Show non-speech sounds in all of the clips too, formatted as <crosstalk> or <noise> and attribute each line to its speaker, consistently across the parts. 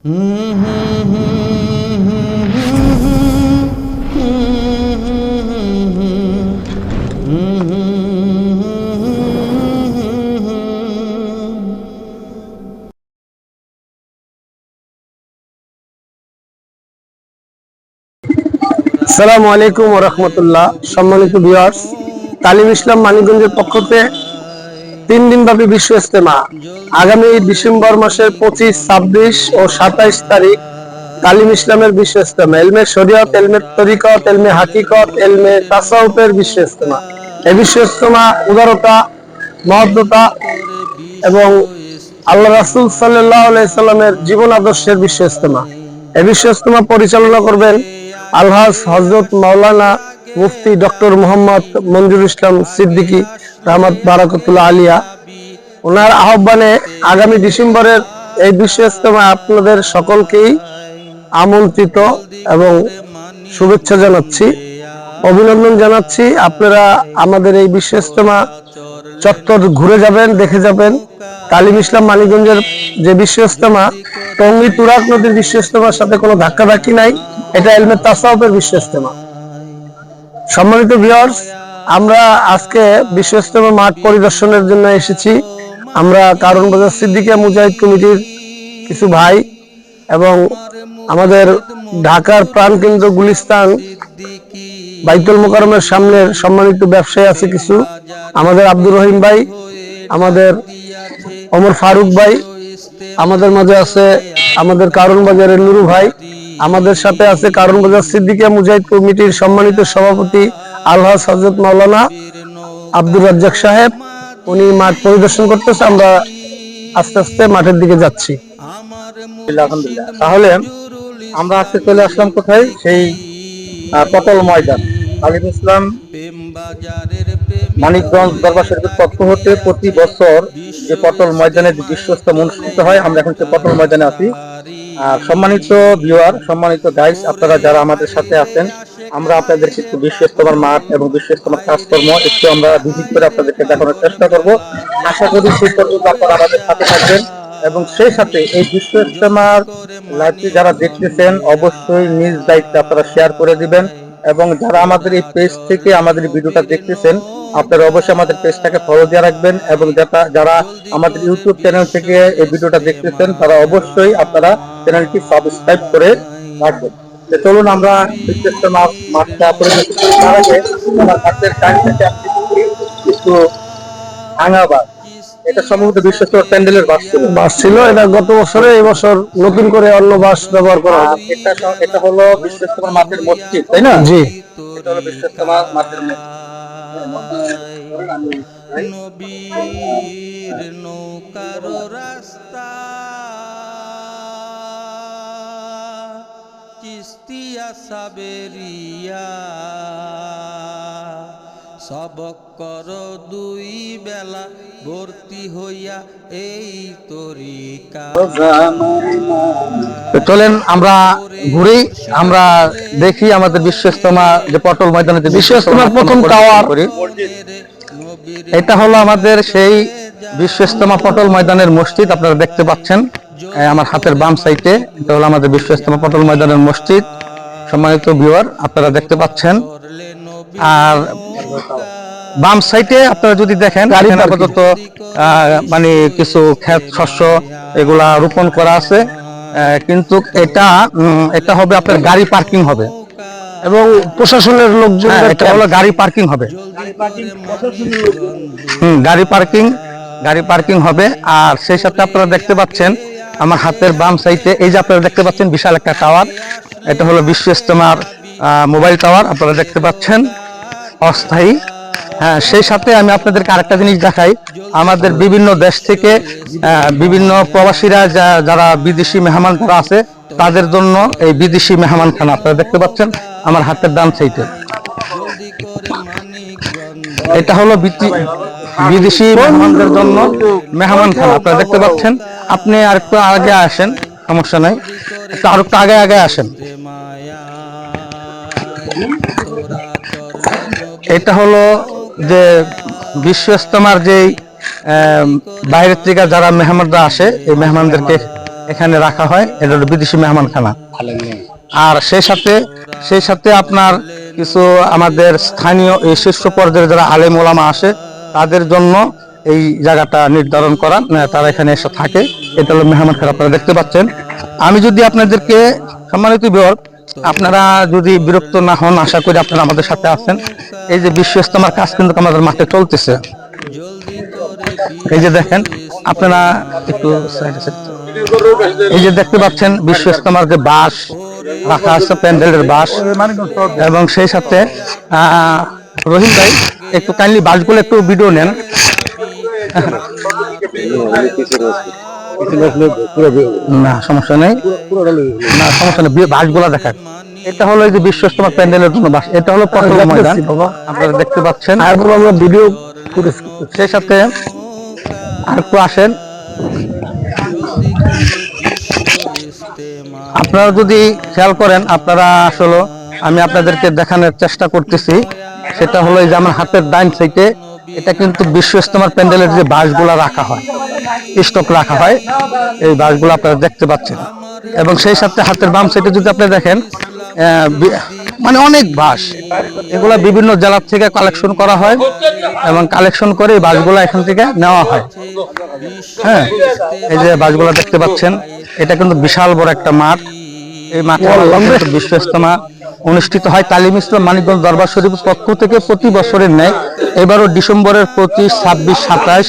Speaker 1: সালামু আলাইকুম রহমতুল্লাহ। সম্মানিত ভিউয়ার্স তালিম ইসলাম মানিকগঞ্জের পক্ষতে তিন দিন ব্যাপী বিশ্ব ইস্তেমা আগামী ডিসেম্বর মাসের পঁচিশ, ছাব্বিশ ও সাতাইশ তারিখ তালিম ইসলামের বিশ্ব ইস্তেমা এলমে শরীয়ত, এলমে তরিকত, এলমে হাকিকত, এলমে তাসাউফের বিশ্ব ইস্তেমা এই বিশ্ব ইস্তেমা উদারতা মহব্বতা এবং আল্লাহ রাসূল আলাইহি জীবন আদর্শের বিশ্ব ইস্তেমা এই বিশ্ব ইস্তেমা পরিচালনা করবেন আলহাজ হজরত মাওলানা মুফতি ডক্টর মোহাম্মদ মঞ্জুর ইসলাম সিদ্দিকী। রহমত বারাকতুল্লাহ আলিয়া। ওনার আহ্বানে আগামী ডিসেম্বরের এই বিশ্ব ইস্তেমা আপনাদের সকলকেই আমন্ত্রিত এবং শুভেচ্ছা জানাচ্ছি। অভিনন্দন জানাচ্ছি। আপনারা আমাদের এই বিশ্ব ইস্তেমা চত্বর ঘুরে যাবেন, দেখে যাবেন। তালিম ইসলাম মানিকগঞ্জের যে বিশ্ব ইস্তেমা টঙ্গী তুরাক নদীর বিশ্ব ইস্তেমার সাথে কোনো ধাক্কাধাক্কি নাই। এটা এলমে তাসাউফের বিশ্ব ইস্তেমা সম্মানিত ভিউয়ার্স আমরা আজকে বিশ্ব ইস্তেমা মাঠ পরিদর্শনের জন্য এসেছি। আমরা কারণ বাজার সিদ্দিকিয়া মুজাহিদ কমিটির কিছু ভাই এবং আমাদের ঢাকার প্রাণকেন্দ্র গুলিস্তান বাইতুল মোকারমের সামনের সম্মানিত ব্যবসায়ী আছে কিছু। আমাদের আব্দুর রহিম ভাই, আমাদের ওমর ফারুক ভাই, আমাদের মাঝে আছে আমাদের কারণ বাজারের নুরু ভাই, আমাদের সাথে আছে কারণ বাজার সিদ্দিকিয়া মুজাহিদ কমিটির সম্মানিত সভাপতি আলহাজ হজরত মাওলানা আব্দুর রাজ্জাক সাহেব, উনি মাঠ পরিদর্শন করতেছে, আমরা আস্তে আস্তে মাঠের দিকে যাচ্ছি।
Speaker 2: তাহলে আমরা আজকে চলে আসলাম কোথায়? সেই পটল ময়দান। আলিম ইসলাম মানিকগঞ্জ দরবার শরীফের পক্ষ হতে প্রতি বছর যে পটল ময়দানে যে বিশ্বস্তম অনুষ্ঠিত হয়, আমরা এখন সেই পটল ময়দানে আছি। সম্মানিত ভিউয়ার, সম্মানিত গাইস আপনারা যারা আমাদের সাথে আছেন, আমরা আপনাদেরকে একটু বিশ্বস্তমার মাঠ এবং বিশ্বস্তমার কাজকর্ম একটু আমরা ভিজিট করে আপনাদেরকে দেখানোর চেষ্টা করব। আশা করি সেই পর্যন্ত আপনারা আমাদের সাথে থাকবেন এবং সেই সাথে এই বিশ্ব ইস্তেমার লাইভটি যারা দেখতেছেন, অবশ্যই নিজ দায়িত্বে আপনারা শেয়ার করে দিবেন। এবং যারা আমাদের এই পেজ থেকে আমাদের ভিডিওটা দেখতেছেন, আপনারা অবশ্যই আমাদের পেজটাকে ফলো দিয়ে রাখবেন এবং যারা যারা আমাদের ইউটিউব চ্যানেল থেকে এই ভিডিওটা দেখতেছেন, তারা অবশ্যই আপনারা চ্যানেলটি সাবস্ক্রাইব করে রাখবেন। চলুন আমরা কিছু ভাঙাবার এটা সম্ভবত বিশ্ব ইস্তেমার প্যান্ডেলের বাস ছিল।
Speaker 1: বাস ছিল এটা গত বছরে এই বছর নতুন করে অন্য বাস ব্যবহার করা হবে
Speaker 2: এটা এটা হলো বিশ্ব ইস্তেমার মাঠের মসজিদ তাই না?
Speaker 1: জি।
Speaker 2: এটা হলো বিশ্ব ইস্তেমার মাঠের
Speaker 3: নবীর নৌকার রাস্তা চিস্তিয়া সাবেরিয়া। সবক কর দুই বেলা ভর্তি হইয়া এই তরিকা।
Speaker 2: চলেন আমরা ঘুরি আমরা দেখি আমাদের বিশ্ব ইস্তেমা যে পটল ময়দানে যে
Speaker 1: বিশ্ব প্রথম টাওয়ার।
Speaker 2: করি। এটা হলো আমাদের সেই বিশ্ব ইস্তেমা পটল ময়দানের মসজিদ আপনারা দেখতে পাচ্ছেন আমার হাতের বাম সাইডে। এটা হলো আমাদের বিশ্ব ইস্তেমা পটল ময়দানের মসজিদ। সম্মানিত ভিউয়ার আপনারা দেখতে পাচ্ছেন আর বাম সাইডে আপনারা যদি দেখেন এখানে আপাতত আহ, মানে কিছু ক্ষেত শস্য এগুলা রোপণ করা আছে। আহ, কিন্তু এটা এটা হবে আপনার গাড়ি পার্কিং হবে।
Speaker 1: এবং প্রশাসনের লোকজন
Speaker 2: হ্যাঁ, এটা হলো গাড়ি পার্কিং হবে। হুম গাড়ি পার্কিং গাড়ি পার্কিং হবে। আর সেই সাথে আপনারা দেখতে পাচ্ছেন আমার হাতের বাম সাইডে এই যে আপনারা দেখতে পাচ্ছেন বিশাল একটা টাওয়ার। এটা হলো বিশ্ব ইস্তেমার আহ, মোবাইল টাওয়ার আপনারা দেখতে পাচ্ছেন। অস্থায়ী। হ্যাঁ সেই সাথে আমি আপনাদেরকে আরেকটা জিনিস দেখাই। আমাদের বিভিন্ন দেশ থেকে বিভিন্ন প্রবাসীরা যারা বিদেশি মেহমান যারা আছে, তাদের জন্য এই বিদেশি মেহমানখানা, আপনারা দেখতে পাচ্ছেন, আমার হাতের দাম সাইডে। এটা হলো বিদেশি মেহমানদের জন্য মেহমান খানা আপনারা দেখতে পাচ্ছেন। আপনি আর একটু আগে আসেন, সমস্যা নাই। আর একটু আগে আগে আসেন। এটা হলো যে বিশ্ব ইস্তেমার যে বাইরের থেকে যারা মেহমানরা আসে, এই মেহমানদেরকে এখানে রাখা হয়। এটা হলো বিদেশি মেহমানখানা। আর সেই সাথে সেই সাথে আপনার কিছু আমাদের স্থানীয় এই শীর্ষ পর্যায়ে যারা আলেম ওলামা আসে, তাদের জন্য এই জায়গাটা নির্ধারণ করা তারা এখানে এসে থাকে। এটা হলো মেহমানখানা, আপনারা দেখতে পাচ্ছেন। আমি যদি আপনাদেরকে সম্মানিত বিবর আপনারা যদি বিরক্ত না হন, আশা করি আপনারা আমাদের সাথে আছেন। এই যে বিশ্ব ইস্তেমার কাজ কিন্তু আমাদের মাঠে চলতেছে। এই যে দেখেন, আপনারা একটু এই যে দেখতে পাচ্ছেন বিশ্ব ইস্তেমার যে বাস রাখা আছে, প্যান্ডেলের বাস এবং সেই সাথে রহিম ভাই, একটু কাইন্ডলি বাসগুলো একটু ভিডিও নেন। না সমস্যা নেই। না সমস্যা নেই বাসগুলো এটা হলো এই যে প্যান্ডেলের জন্য বাস। এটা হলো পটল ময়দান। আপনারা দেখতে পাচ্ছেন।
Speaker 1: আমরা ভিডিও
Speaker 2: সেই সাথে আর একটু আসেন। আপনারা যদি খেয়াল করেন আপনারা আসলে আমি আপনাদেরকে দেখানোর চেষ্টা করতেছি। সেটা হলো এই যে আমার হাতের ডাইন সাইডে এটা কিন্তু বিশ্ব ইস্তেমার প্যান্ডেলের যে বাসগুলা রাখা হয়, স্টক রাখা হয়, এই বাসগুলো আপনারা দেখতে পাচ্ছেন। এবং সেই সাথে হাতের বাম সাইডে যদি আপনি দেখেন মানে অনেক বাস এগুলা বিভিন্ন জেলার থেকে কালেকশন করা হয় এবং কালেকশন করে এই বাসগুলো এখান থেকে নেওয়া হয়। হ্যাঁ এই যে বাসগুলো দেখতে পাচ্ছেন, এটা কিন্তু বিশাল বড় একটা মাঠ। এই মাঠে কিন্তু বিশ্ব ইস্তেমা অনুষ্ঠিত হয় তালিম ইসলাম মানিকগঞ্জ দরবার শরীফ পক্ষ থেকে প্রতি বছরের ন্যায়। এবারও ডিসেম্বরের পঁচিশ ছাব্বিশ সাতাশ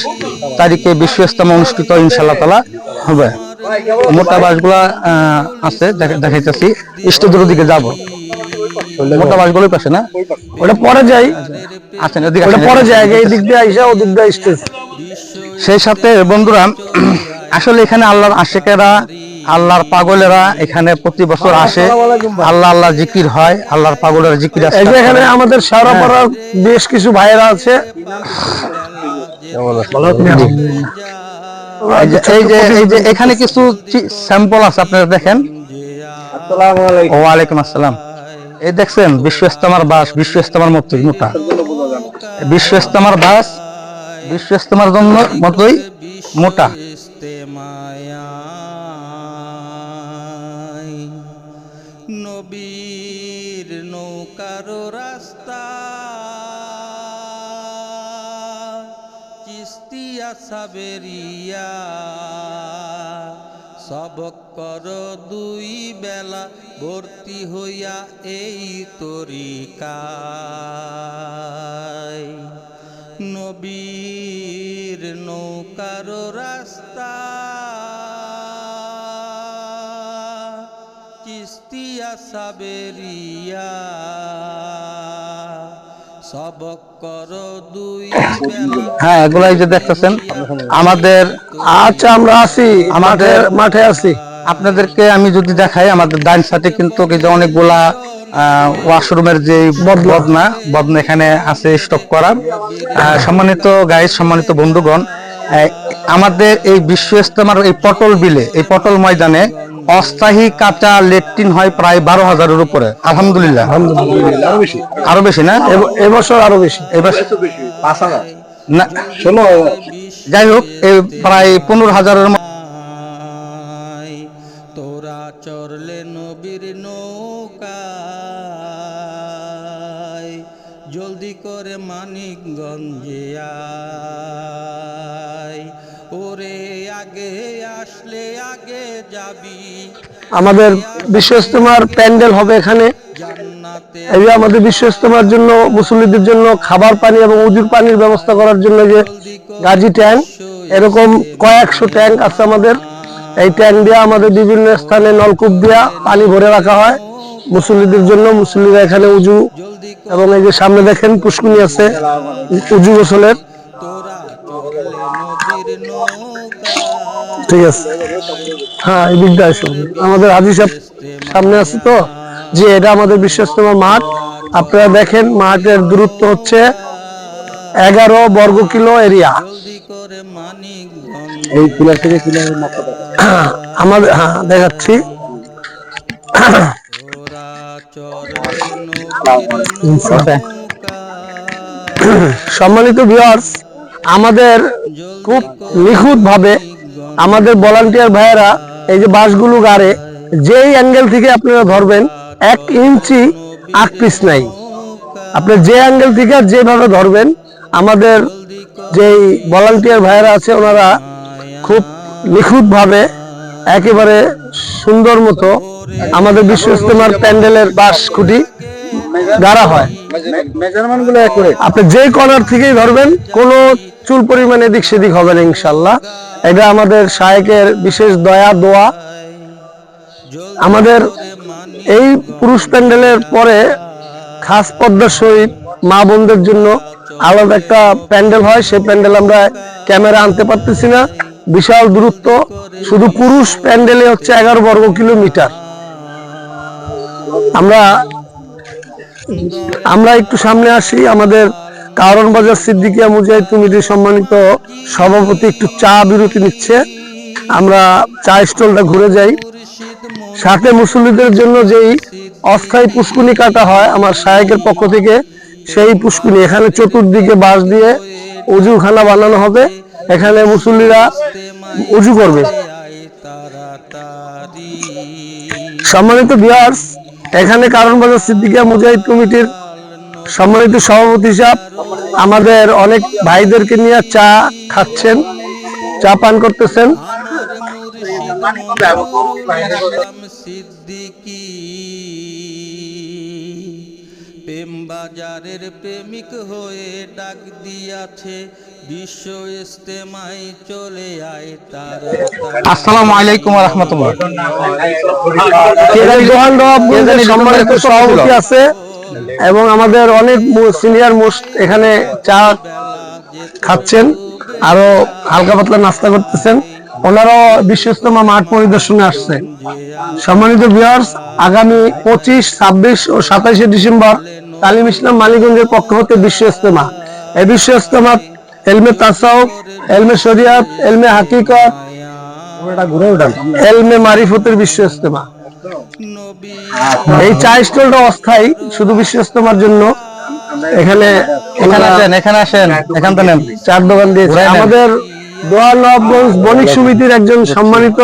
Speaker 2: তারিখে বিশ্ব ইস্তেমা অনুষ্ঠিত ইনশাল্লাহ তালা হবে। মোটা বাসগুলা আছে দেখা- দেখাইতেছি। স্টেজের দিকে যাব। মোটা পাশে না?
Speaker 1: ওটা পরে যাই। ওটা পরে যাই এই দিক দিয়ে আইসা ও দিক দিয়ে স্টেজ
Speaker 2: সেই সাথে বন্ধুরা আসলে এখানে আল্লাহর আশেকেরা আল্লাহর পাগলেরা এখানে প্রতি বছর আসে। আল্লাহ আল্লাহ জিকির হয় আল্লাহর পাগলের জিকির
Speaker 1: যে এখানে আমাদের শাওরাপাড়ার বেশ কিছু ভাইয়েরা আছে।
Speaker 2: এই যে- এই যে এখানে কিছু স্যাম্পল আছে আপনারা দেখেন। ওয়ালাইকুম আসসালাম। এই দেখছেন বিশ্ব ইস্তেমার বাস বিশ্ব ইস্তেমার মতোই মোটা। বিশ্ব ইস্তেমার বাস বিশ্ব ইস্তেমার জন্য মতোই মোটা।
Speaker 3: ইস্তেমায়ায় নবীর নৌকার রাস্তা। কিস্তিয়া সাবেরিয়া সবক কর দুই বেলা ভর্তি হইয়া এই তরিকায়। নবীর নৌকার রাস্তা। চিস্তিয়া সাবেরিয়া সবক কর দুই
Speaker 2: হ্যাঁ এগুলাই যে দেখতেছেন আমাদের
Speaker 1: আচ্ছা আমরা আছি আমাদের মাঠে আছি
Speaker 2: আপনাদেরকে আমি যদি দেখাই আমাদের ডাইন সাইডে কিন্তু অনেকগুলা ওয়াশরুমের যে বদনা বদনা এখানে আছে স্টক করা। সম্মানিত গাইজ সম্মানিত বন্ধুগণ আমাদের এই বিশ্ব ইস্তেমার এই পটল বিলে এই পটল ময়দানে অস্থায়ী কাঁচা লেট্রিন হয় প্রায় বারো হাজারের উপরে। আলহামদুলিল্লাহ। আরও বেশি। না?
Speaker 1: এবছর আরও বেশি।
Speaker 2: এবার না। শোনো যাই হোক এই প্রায় পনেরো হাজারের
Speaker 3: তোরা চরলে নবীর নৌকায় জলদি করে মানিকগঞ্জে আয়। ওরে আগে আসলে আগে যাবি।
Speaker 1: আমাদের বিশ্ব ইস্তেমার প্যান্ডেল হবে এখানে। এই আমাদের বিশ্ব ইস্তেমার জন্য মুসল্লিদের জন্য খাবার পানি এবং উজুর পানির ব্যবস্থা করার জন্য যে গাজী ট্যাঙ্ক এরকম কয়েকশো ট্যাঙ্ক আছে আমাদের। এই ট্যাঙ্ক দিয়ে আমাদের বিভিন্ন স্থানে নলকূপ দিয়া পানি ভরে রাখা হয়। মুসল্লিদের জন্য মুসল্লিরা এখানে উজু এবং এই যে সামনে দেখেন পুষ্কুনি আছে, উজু গোসলের। ঠিক আছে। হ্যাঁ এই আসো। আমাদের হাজি সাহেব সামনে আছে তো? যে এটা আমাদের বিশ্ব ইস্তেমা মাঠ। আপনারা দেখেন মাঠের দূরত্ব হচ্ছে এগারো বর্গ কিলো এরিয়া।
Speaker 2: এই পিলার থেকে পিলার
Speaker 1: আমাদের হ্যাঁ দেখাচ্ছি। সম্মানিত ভিউয়ার্স আমাদের খুব নিখুঁত ভাবে আমাদের ভলান্টিয়ার ভাইয়েরা এই যে বাঁশগুলো গাড়ে যেই অ্যাঙ্গেল থেকে আপনারা ধরবেন এক ইঞ্চি আট পিস নাই। আপনি যে অ্যাঙ্গেল থেকে যেভাবে ধরবেন আমাদের যেই ভলান্টিয়ার ভাইয়েরা আছে ওনারা খুব নিখুঁতভাবে একেবারে সুন্দর মতো আমাদের বিশ্ব ইস্তেমার প্যান্ডেলের বাঁশ খুঁটি গাড়া হয়। আপনি যে কর্নার থেকেই ধরবেন কোনো চুল পরিমাণ এদিক সেদিক হবে না ইনশাল্লাহ। এটা আমাদের শায়েকের বিশেষ দয়া দোয়া। আমাদের এই পুরুষ প্যান্ডেলের পরে খাস পদ্মার সহিত মা বোনদের জন্য আলাদা একটা প্যান্ডেল হয় সেই প্যান্ডেল আমরা ক্যামেরা আনতে পারতেছি না। বিশাল দূরত্ব শুধু পুরুষ প্যান্ডেলে হচ্ছে এগারো বর্গ কিলোমিটার। আমরা আমরা একটু সামনে আসি আমাদের কারণ বাজার সিদ্দিকিয়া মুজাহিদ কমিটির সম্মানিত সভাপতি একটু চা বিরতি নিচ্ছে। আমরা চা স্টলটা ঘুরে যাই। সাথে মুসল্লিদের জন্য যেই অস্থায়ী পুষ্কুনি কাটা হয় আমার শায়েকের পক্ষ থেকে সেই পুষ্কুনি এখানে চতুর্দিকে বাঁশ দিয়ে উজুখানা বানানো হবে। এখানে মুসল্লিরা উজু করবে। সম্মানিত বিয়ার্স এখানে কারণ বাজার সিদ্দিকিয়া মুজাহিদ কমিটির সম্মানিত সভাপতি সাহেব, আমাদের অনেক ভাইদেরকে নিয়ে চা খাচ্ছেন, চা পান করতেছেন।
Speaker 3: সিদ্দিকি প্রেম বাজারের প্রেমিক হয়ে ডাক দিয়াছে বিশ্ব ইস্তেমায় চলে আয় তারা।
Speaker 2: আসসালামু আলাইকুম রহমতুল্লাহ।
Speaker 1: সম্মানিত সভাপতি আছে এবং আমাদের অনেক সিনিয়র মোস্ট এখানে চা খাচ্ছেন আরও হালকা পাতলা নাস্তা করতেছেন। ওনারাও বিশ্বস্তমা মাঠ পরিদর্শনে আসছে। সম্মানিত ভিউয়ার্স আগামী পঁচিশ ছাব্বিশ ও সাতাইশে ডিসেম্বর তালিম ইসলাম মালিগঞ্জের পক্ষ হতে বিশ্ব ইস্তেমা এই বিশ্ব ইস্তেমা এলমে তাসাউফ এলমে শরিয়াত এলমে হাকিকত এলমে মারিফতের বিশ্ব ইস্তেমা এই চা স্টলটা অস্থায়ী শুধু বিশ্ব ইস্তেমার জন্য। এখানে
Speaker 2: এখানে আসেন এখানে আসেন এখান থেকে নেন।
Speaker 1: চার দোকান দিয়েছে। আমাদের দোয়া নবাবগঞ্জ বণিক সমিতির একজন সম্মানিত।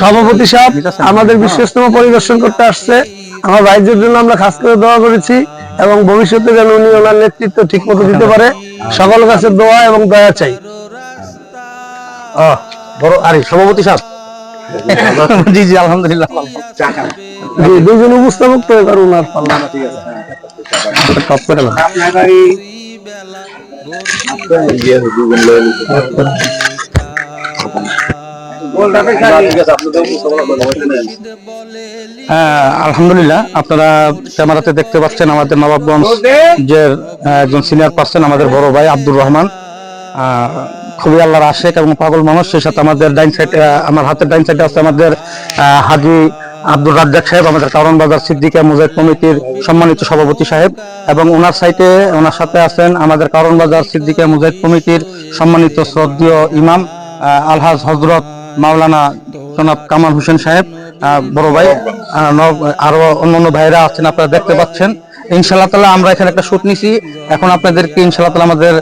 Speaker 1: সভাপতি সাহেব? আমাদের বিশ্বস্তমা পরিদর্শন করতে আসছে। আমার ভাইদের জন্য আমরা খাস করে দোয়া করেছি এবং ভবিষ্যতে যেন উনি ওনার নেতৃত্ব ঠিক মতো দিতে পারে। সকল কাছে দোয়া এবং দয়া চাই।
Speaker 2: বড় আরে সভাপতি সাহেব। <laughs> জি জি আলহামদুলিল্লাহ।
Speaker 1: জি দুজন উপস্থাপক তো এবার ওনার পাল্লা।
Speaker 2: টপ করে দাও। আলহামদুলিল্লাহ। আপনারা ক্যামেরাতে দেখতে পাচ্ছেন আমাদের নবাবগঞ্জ যে একজন সিনিয়র পার্সন আমাদের বড় ভাই আব্দুর রহমান। খুবই আল্লাহর আশেক এবং পাগল মানুষ। সেই সাথে আমাদের ডাইন সাইড আমার হাতের ডাইন সাইডে আছে আমাদের হাজি আব্দুর রাজ্জাক সাহেব, আমাদের কারণ বাজার সিদ্দিকা মুজাহিদ কমিটির সম্মানিত সভাপতি সাহেব। এবং ওনার সাইটে ওনার সাথে আছেন আমাদের কারণ বাজার সিদ্দিকা মুজাহিদ কমিটির সম্মানিত শ্রদ্ধীয় ইমাম আলহাজ হজরত মাওলানা জনাব কামাল হোসেন সাহেব। বড় ভাই আরও অন্যান্য ভাইরা আছেন আপনারা দেখতে পাচ্ছেন। ইনশাল্লাহ তালা আমরা এখানে একটা শুট নিছি। এখন আপনাদেরকে ইনশাল্লাহ তালা আমাদের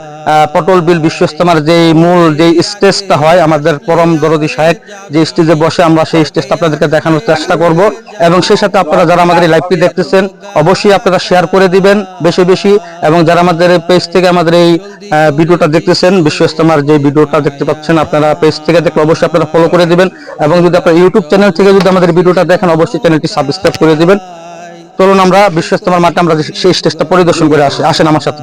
Speaker 2: পটল বিল বিশ্ব ইস্তেমার যে মূল যে স্টেজটা হয়, আমাদের পরম দরদি সাহেব যে স্টেজে বসে আমরা সেই স্টেজটা আপনাদেরকে দেখানোর চেষ্টা করব। এবং সেই সাথে আপনারা যারা আমাদের এই লাইভটি দেখতেছেন, অবশ্যই আপনারা শেয়ার করে দিবেন বেশি বেশি। এবং যারা আমাদের পেজ থেকে আমাদের এই ভিডিওটা দেখতেছেন বিশ্ব ইস্তেমার যে ভিডিওটা দেখতে পাচ্ছেন, আপনারা পেজ থেকে দেখলে অবশ্যই আপনারা ফলো করে দিবেন। এবং যদি আপনারা ইউটিউব চ্যানেল থেকে যদি আমাদের ভিডিওটা দেখেন, অবশ্যই চ্যানেলটি সাবস্ক্রাইব করে দিবেন। চলুন আমরা বিশ্ব ইস্তেমার মাঠে আমরা সেই স্টেজটা পরিদর্শন করে আসি। আসেন আমার সাথে।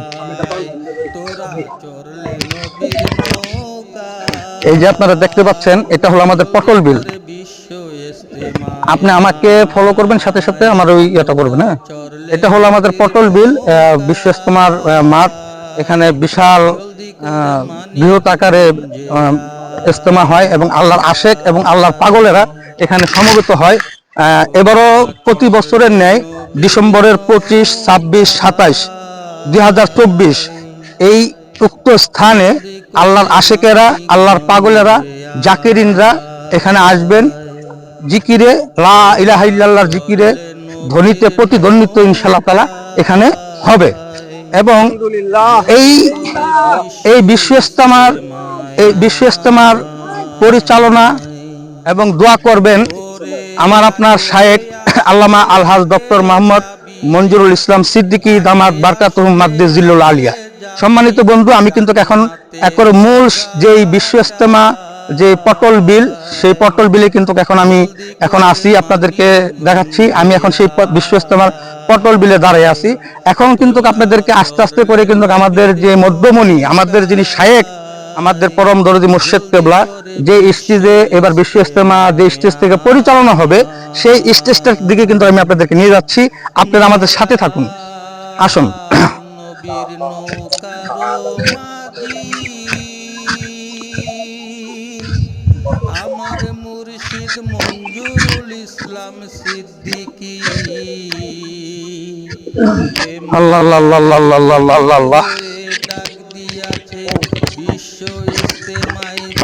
Speaker 2: এই যে আপনারা দেখতে পাচ্ছেন, এটা হলো আমাদের পটল বিল। আপনি আমাকে ফলো করবেন সাথে সাথে, আমার ওই ইয়েটা করবেন হ্যাঁ? এটা হলো আমাদের পটল বিল বিশ্ব ইস্তেমার মাঠ। এখানে বিশাল বৃহৎ আকারে ইস্তেমা হয় এবং আল্লাহর আশেক এবং আল্লাহর পাগলেরা এখানে সমবেত হয়। এবারও প্রতি বছরের ন্যায় ডিসেম্বরের পঁচিশ, ছাব্বিশ, সাতাইশ দুই হাজার চব্বিশ এই উক্ত স্থানে আল্লাহর আশেকেরা, আল্লাহর পাগলেরা, জাকিরিনরা এখানে আসবেন। জিকিরে, লা ইলাহা ইল্লাল্লাহর জিকিরে ধ্বনিতে প্রতিধ্বনিত ইনশাআল্লাহ তাআলা এখানে হবে। এবং এই এই বিশ্ব ইস্তেমার এই বিশ্ব ইস্তেমার পরিচালনা এবং দোয়া করবেন আমার আপনার শায়েক আল্লামা আলহাজ ডক্টর মোহাম্মদ মঞ্জুরুল ইসলাম সিদ্দিকী দামাত বারকাত মাদ্দে জিল্লুল আলিয়া। সম্মানিত বন্ধু, আমি কিন্তু এখন একর মূল যেই বিশ্ব ইস্তেমা যে পটল বিল, সেই পটল বিলে কিন্তু এখন আমি এখন আসি আপনাদেরকে দেখাচ্ছি। আমি এখন সেই বিশ্ব ইস্তেমার পটল বিলে দাঁড়িয়ে আছি। এখন কিন্তু আপনাদেরকে আস্তে আস্তে করে কিন্তু আমাদের যে মধ্যমণি, আমাদের যিনি শায়েক আমাদের পরম দরদি মুর্শেদ কেবলা যে স্টেজে এবার বিশ্ব ইস্তেমা যে স্টেজ থেকে পরিচালনা হবে সেই স্টেজটার দিকে কিন্তু আমি আপনাদেরকে নিয়ে যাচ্ছি। আপনারা আমাদের সাথে থাকুন। আসুন।
Speaker 3: আমার মুর্শিদ মঞ্জুরুল ইসলাম সিদ্দিকী।
Speaker 2: আল্লাহ আল্লাহ আল্লাহ আল্লাহ আল্লাহ আল্লাহ।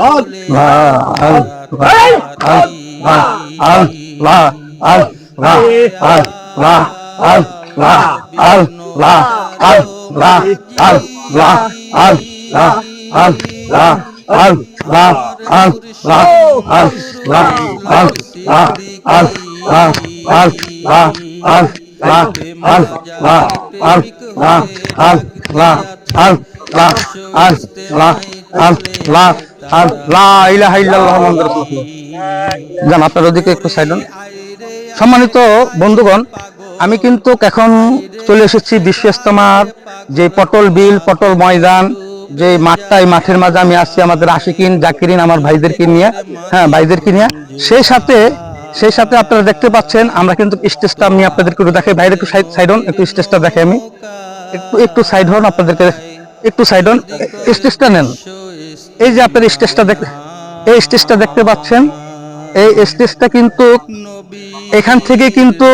Speaker 2: la la la la la আর আপনার ওদিকে একটু সম্মানিত বন্ধুগণ, আমি কিন্তু এখন চলে এসেছি বিশ্ব ইস্তমার যে পটল বিল, পটল ময়দান, যে মাঠটা, এই মাঠের মাঝে আমি আসছি আমাদের আশিকিন, জাকিরিন, আমার ভাইদেরকে নিয়ে। হ্যাঁ ভাইদেরকে নিয়ে। সেই সাথে সেই সাথে আপনারা দেখতে পাচ্ছেন, আমরা কিন্তু স্টেজটা আমি আপনাদেরকে একটু দেখাই। বাইরে একটু সাইড হন, একটু স্টেজটা দেখে আমি। একটু একটু সাইড হন আপনাদেরকে, একটু সাইড হন। স্টেজটা নেন। এই যে আপনার স্টেজটা দেখ এই স্টেজটা দেখতে পাচ্ছেন, এই স্টেজটা কিন্তু এখান থেকে কিন্তু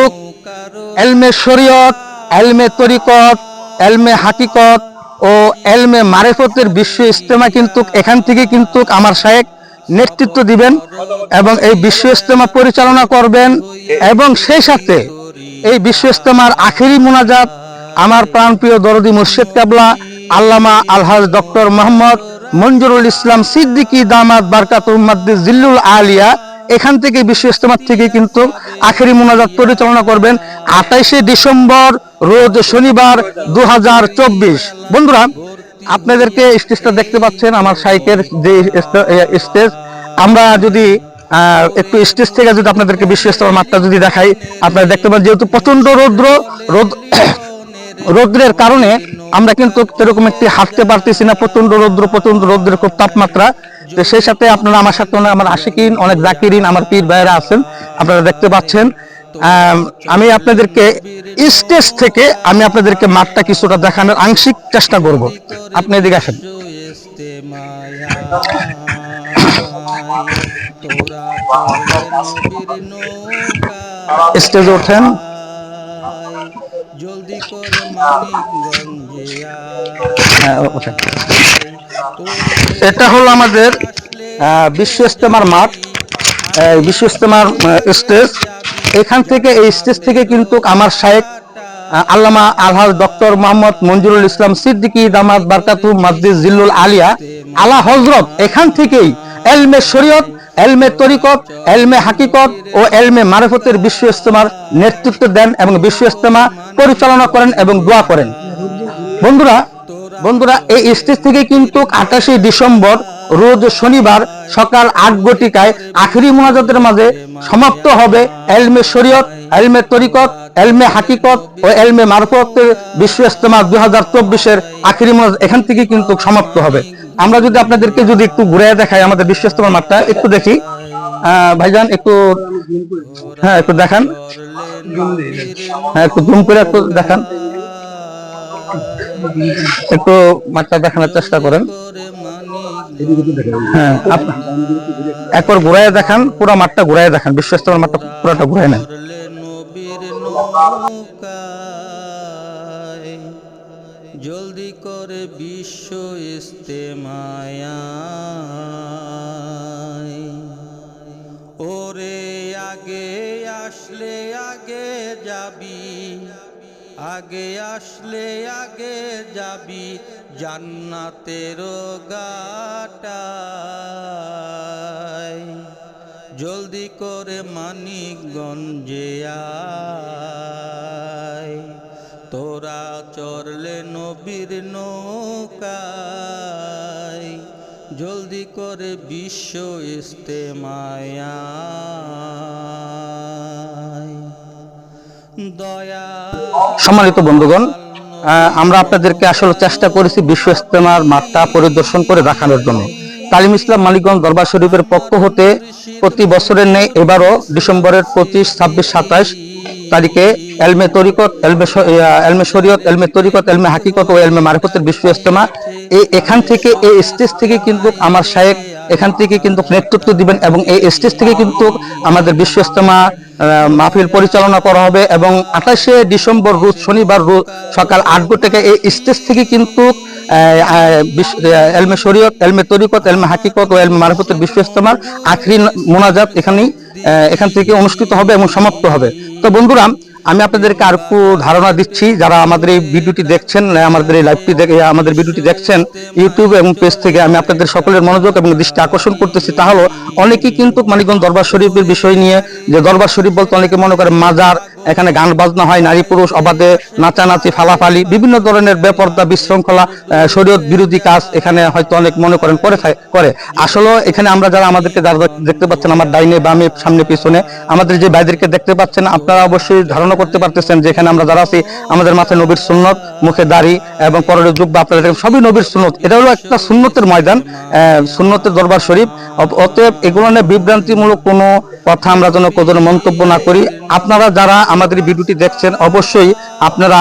Speaker 2: এলমে শরীয়ত, এলমে তরিকত, এলমে হাকিকত ও এলমে মারেফতের বিশ্ব ইস্তেমা কিন্তু এখান থেকে কিন্তু আমার শায়েক নেতৃত্ব দিবেন এবং এই বিশ্ব ইস্তেমা পরিচালনা করবেন এবং সেই সাথে এই বিশ্ব ইস্তেমার আখেরি মোনাজাত আমার প্রাণপ্রিয় দরদি মুর্শেদ কাবলা, আল্লামা আলহাজ ডক্টর মোহাম্মদ মঞ্জুরুল ইসলাম সিদ্দিকী দামাত বারকাত উম্মাদ্দিস জিল্লুল আলিয়া, এখান থেকে বিশ্ব ইস্তেমার থেকে কিন্তু আখেরি মোনাজাত পরিচালনা করবেন আঠাইশে ডিসেম্বর, রোজ শনিবার দু বন্ধুরা, আপনাদেরকে স্টেজটা দেখতে পাচ্ছেন আমার সাইকের যে স্টেজ। আমরা যদি একটু স্টেজ থেকে যদি আপনাদেরকে বিশ্ব ইস্তেমার মাঠটা যদি দেখাই, আপনারা দেখতে পান যেহেতু প্রচণ্ড রৌদ্র, রোদ রৌদ্রের কারণে আমরা কিন্তু সেরকম একটি হাঁটতে পারতেছি না প্রচণ্ড রৌদ্র প্রচণ্ড রৌদ্রের খুব তাপমাত্রা। তো সেই সাথে আপনারা আমার সাথে আমার আশিকিন, অনেক জাকিরিন, আমার পীর ভাইয়েরা আছেন, আপনারা দেখতে পাচ্ছেন। আমি আপনাদেরকে স্টেজ থেকে আমি আপনাদেরকে মাঠটা কিছুটা দেখানোর আংশিক চেষ্টা করব। আপনি এদিকে আসেন। স্টেজে ওঠেন।
Speaker 3: জলদি করে
Speaker 2: হ্যাঁ, এটা হলো আমাদের বিশ্ব ইস্তেমার মাঠ বিশ্ব ইস্তেমার স্টেজ। এখান থেকে এই স্টেজ থেকে কিন্তু আমার শায়েক আল্লামা আলহাজ ডক্টর মোহাম্মদ মঞ্জুরুল ইসলাম সিদ্দিকী দামাত বারকাতু মসজিদ জিল্লুল আলিয়া আলা হজরত এখান থেকেই এলমে শরীয়ত এলমে তরিকত, এলমে হাকিকত ও এলমে মারফতের বিশ্ব ইস্তেমার নেতৃত্ব দেন এবং বিশ্ব ইস্তেমা পরিচালনা করেন এবং দোয়া করেন। বন্ধুরা বন্ধুরা, এই স্টেজ থেকে কিন্তু আঠাশে ডিসেম্বর, রোজ শনিবার সকাল আট ঘটিকায় আখেরি মোনাজাতের মাঝে সমাপ্ত হবে এলমে শরীয়ত, এলমে তরিকত, এলমে হাকিকত ও এলমে মারফতের বিশ্ব ইস্তেমা দুই হাজার চব্বিশের আখেরি মোনাজাত এখান থেকে কিন্তু সমাপ্ত হবে। আমরা যদি আপনাদেরকে যদি একটু ঘুরে দেখাই আমাদের বিশ্ব ইস্তেমার মাঠটা, একটু দেখি। ভাইজান, একটু হ্যাঁ একটু দেখান। হ্যাঁ একটু জুম করে একটু দেখান। একটু মাঠটা দেখানোর চেষ্টা করেন। হ্যাঁ একবার ঘুরাইয়া দেখান, পুরো মাঠটা ঘুরাইয়া দেখান। বিশ্ব ইস্তেমার মাঠটা পুরোটা
Speaker 3: নবীর নৌকায় জলদি করে বিশ্ব ইস্তেমায় ওরে আগে আসলে আগে যাবি, আগে আসলে আগে যাবি জান্নাতের গাটায়। জলদি করে মানিকগঞ্জে আয়। চড়লে নবীর নৌকায়, জলদি করে বিশ্ব ইস্তেমায়।
Speaker 2: সম্মানিত বন্ধুগণ আমরা আপনাদেরকে আসলে চেষ্টা করেছি বিশ্ব ইস্তেমার মাঠটা পরিদর্শন করে দেখানোর জন্য। তালিম ইসলাম মালিকগঞ্জ দরবার শরীফের পক্ষ হতে প্রতি বছরের নেই এবারও ডিসেম্বরের পঁচিশ, ছাব্বিশ সাতাশ তারিখে এলমে তরিকত, এলমে এলমে শরীয়ত, এলমে তরিকত, এলমে হাকিকত ও এলমে মারিফতের বিশ্ব ইস্তেমা এই এখান থেকে, এই স্টেজ থেকে কিন্তু আমার শায়েক এখান থেকে কিন্তু নেতৃত্ব দিবেন এবং এই স্টেজ থেকে কিন্তু আমাদের বিশ্ব ইস্তেমা মাহফিল পরিচালনা করা হবে এবং আঠাশে ডিসেম্বর রোজ শনিবার রোজ সকাল আট থেকে এই স্টেজ থেকে কিন্তু এলমে শরীয়ত, এলমে তরিকত, এলমে হাকিকত ও এলমে মারফতের বিশ্ব ইস্তেমার আখরি মোনাজাত এখানেই এখান থেকে অনুষ্ঠিত হবে এবং সমাপ্ত হবে। তো বন্ধুরা আমি আপনাদেরকে আর একটু ধারণা দিচ্ছি, যারা আমাদের এই ভিডিওটি দেখছেন আমাদের এই লাইভটি দেখে আমাদের ভিডিওটি দেখছেন ইউটিউব এবং পেজ থেকে আমি আপনাদের সকলের মনোযোগ এবং দৃষ্টি আকর্ষণ করতেছি। তাহলে অনেকেই কিন্তু মানিকগঞ্জ দরবার শরীফের বিষয় নিয়ে, যে দরবার শরীফ বলতে অনেকে মনে করে মাজার এখানে গান বাজনা হয়, নারী পুরুষ অবাধে নাচানাচি, ফালাফালি, বিভিন্ন ধরনের বেপর্দা, বিশৃঙ্খলা শরীয়ত বিরোধী কাজ এখানে হয়তো অনেক মনে করেন, করে করে। আসলে এখানে আমরা যারা আমাদেরকে যারা দেখতে পাচ্ছেন, আমার ডাইনে বামে সামনে পিছনে, আমাদের যে ভাইদেরকে দেখতে পাচ্ছেন, আপনারা অবশ্যই ধারণা করতে পারতেছেন যে এখানে আমরা যারা আছি, আমাদের মাথায় নবীর সুন্নত, মুখে দাড়ি এবং পরের যুগ আপনারা দেখেন, সবই নবীর সুন্নত। এটা হলো একটা সুন্নতের ময়দান সুন্নতের দরবার শরীফ। অতএব এগুলো নিয়ে বিভ্রান্তিমূলক কোনো কথা আমরা যেন কোনো মন্তব্য না করি। আপনারা যারা আমাদের ভিডিওটি দেখছেন অবশ্যই আপনারা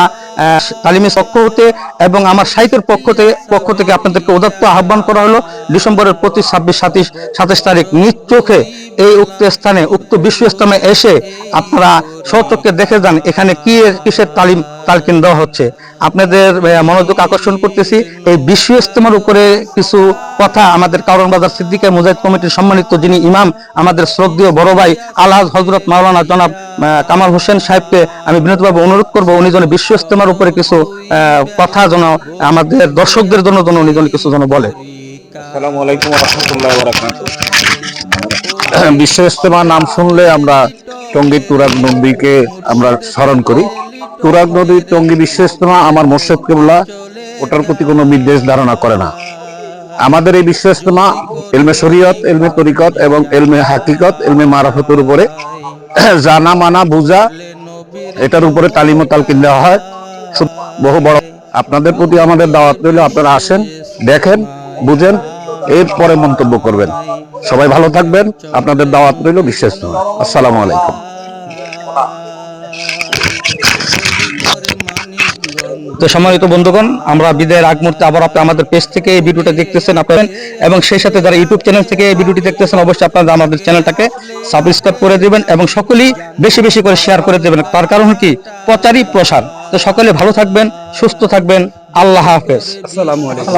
Speaker 2: তালিমি পক্ষ হতে এবং আমার সাহিত্যের পক্ষ থেকে পক্ষ থেকে আপনাদেরকে উদাত্ত আহ্বান করা হলো। ডিসেম্বরের পঁচিশ, ছাব্বিশ, সাতাশ সাতাশ তারিখ নিজ চোখে এই উক্ত স্থানে, উক্ত বিশ্ব ইস্তেমে এসে আপনারা সচক্ষে দেখে যান এখানে কি কিসের তালিম তালকিন দেওয়া হচ্ছে। আপনাদের মনোযোগ আকর্ষণ করতেছি। এই বিশ্ব ইস্তেমার উপরে কিছু কথা আমাদের কারণ বাজার সিদ্দিকা মুজাহিদ কমিটির সম্মানিত যিনি ইমাম, আমাদের শ্রদ্ধীয় বড় ভাই আলহাজ হজরত মাওলানা জনাব কামাল হোসেন সাহেবকে আমি বিনীতভাবে অনুরোধ করব, উনি যেন বিশ্ব ইস্তেমার উপরে কিছু কথা যেন আমাদের দর্শকদের জন্য যেন উনি কিছু যেন বলে।
Speaker 4: আসসালামু আলাইকুম রহমতুল্লাহ বিশ্ব ইস্তেমা নাম শুনলে আমরা টঙ্গী তুরাগ নদীকে আমরা স্মরণ করি। তুরাগ নদী টঙ্গী বিশ্ব ইস্তেমা আমার মোর্শেদ কেবলা ওটার প্রতি কোনো নির্দেশ ধারণা করে না। আমাদের এই বিশ্ব ইস্তেমা এলমে শরীয়ত এলমে তরিকত এবং এলমে হাকিকত এলমে মারাফতের উপরে। জানা মানা বুঝা এটার উপরে তালিম ও তালকিন দেওয়া হয়। বহু বড় আপনাদের প্রতি আমাদের দাওয়াত রইল, আপনারা আসেন, দেখেন, বুঝেন, এরপরে মন্তব্য করবেন। সবাই ভালো থাকবেন, আপনাদের দাওয়াত রইল বিশ্বাস আসসালামু আলাইকুম।
Speaker 2: তো সম্মানিত বন্ধুগণ, আমরা বিদায়ের আগ মুহূর্তে আবার আপনি আমাদের পেজ থেকে এই ভিডিওটা দেখতেছেন আপনারা। এবং সেই সাথে যারা ইউটিউব চ্যানেল থেকে এই ভিডিওটি দেখতেছেন, অবশ্যই আপনারা আমাদের চ্যানেলটাকে সাবস্ক্রাইব করে দিবেন এবং সকলেই বেশি বেশি করে শেয়ার করে দেবেন। তার কারণ কি? প্রচারই প্রসার। তো সকলে ভালো থাকবেন, সুস্থ থাকবেন। আল্লাহ হাফেজ। আসসালামু আলাইকুম।